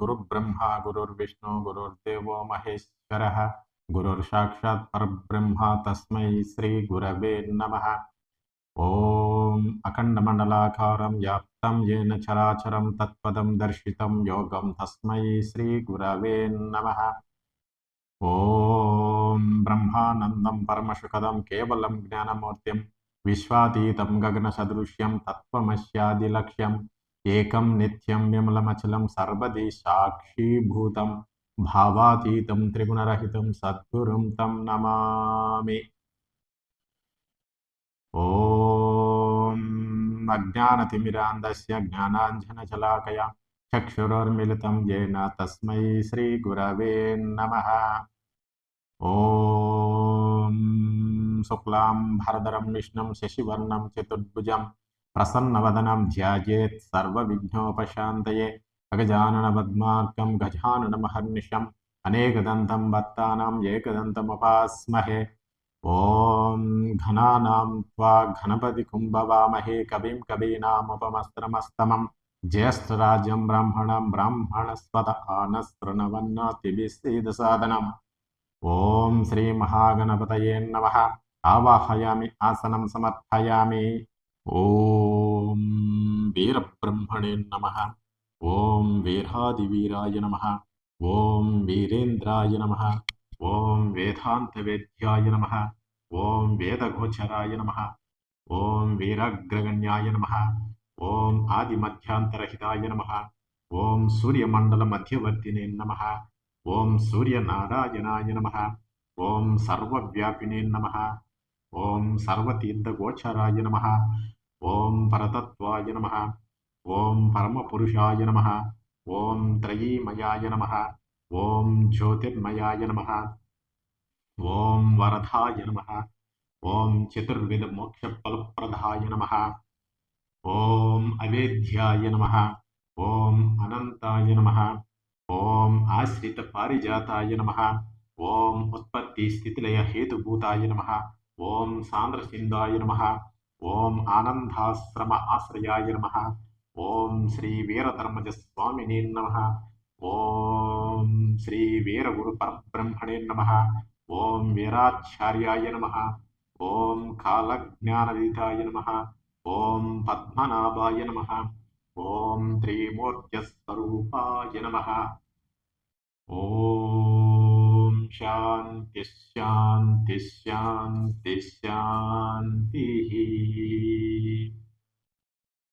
గురుబ్రహ్మ గురుర్విష్ణు గురుర్దేవో మహేశ్వరः గురుర్సాక్షాత్ పరబ్రహ్మ తస్మై శ్రీ గురవే నమః ఓం అఖండమండలాకారం వ్యాప్తం येन చరాచరం తత్పదం దర్శితం యోగం తస్మై శ్రీ గురవే నమః ఓం బ్రహ్మానందం పరమశుకదం కేవలం జ్ఞానమూర్తిం విశ్వాతీతం గగనసదృశ్యం एकम नित्यम विमलमचलम सर्वदि साक्षीभूतम भावातीतम त्रिगुणरहितम सद्गुरुम तम नमामि। ओम अज्ञानतिमिरान्धस्य ज्ञानाञ्जनशलाकया चक्षुरोर्मिलितं येन तस्मै श्रीगुरवे नमः। ॐ शुक्लां भरदरं विष्णुं, शशिवर्णं, चतुर्भुजम् ప్రసన్నవదనం ధ్యాయేత్ సర్వవిఘ్నోపశాంతయే అగజాననపద్మార్కం గజాననమహర్నిశం అనేకదంతం భక్తానాం ఏకదంతముపాస్మహే ఓం ఘనానాం త్వా గణపతి కుంభవామహే కవిం కవీనాముపమస్త్రమస్తమం జ్యేష్ఠరాజ్యం బ్రాహ్మణం బ్రాహ్మణస్వత బ్రాహ్మణస్పద ఆనస్తృణవన్నతిభిస్సీదసాదనం ఓం శ్రీ మహాగణపతయే నమ ఆవాహయామి ఆసనం సమర్పయామి ఓం వీరబ్రహ్మణే నమ. ఓం వీరాదివీరాయ నమ. ఓం వీరేంద్రాయ నమ. ఓం వేదాంతవేద్యాయ నమ. ఓం వేదగోచరాయ నమ. ఓం వీరాగ్రగణ్యాయ నమ. ఓం ఆదిమధ్యాంతరహితాయ నమ. ఓం సూర్యమండల మధ్యవర్తినే నమ. ఓం సూర్యనారాయణాయ నమ. ఓం సర్వవ్యాపినే నమ. ఓం సర్వతీర్థగోచరాయ నమ ఓం పరతత్వాయ నమ ఓం పరమపురుషాయ నమ ఓం త్రయీమయాయ నమ ఓం జ్యోతిర్మయాయ నమ ఓం వరదాయ నమ ఓం చతుర్విధ మోక్షఫలప్రదాయ నమ ఓం అవేద్యాయ నమ ఓం అనంతాయ నమ ఓం ఆశ్రిత పారిజాతాయ నమ ఓం ఉత్పత్తి స్థితిలయ హేతుభూతాయ నమ ఓం సాంద్రసిందాయ నమ. ఓం ఆనందాశ్రమ ఆశ్రయాయ నమ. ఓం శ్రీ వీరధర్మజ స్వామిని నమ. ఓం శ్రీ వీరగురు పరబ్రహ్మణే నమ. ఓం వీరాచార్యాయ నమ. ఓం కాలజ్ఞానదీతాయ నమ. ఓం పద్మనాభాయ నమ. ఓం త్రిమూర్త్యస్వరూపాయ నమ. ఓం शांति शांति शांति शांति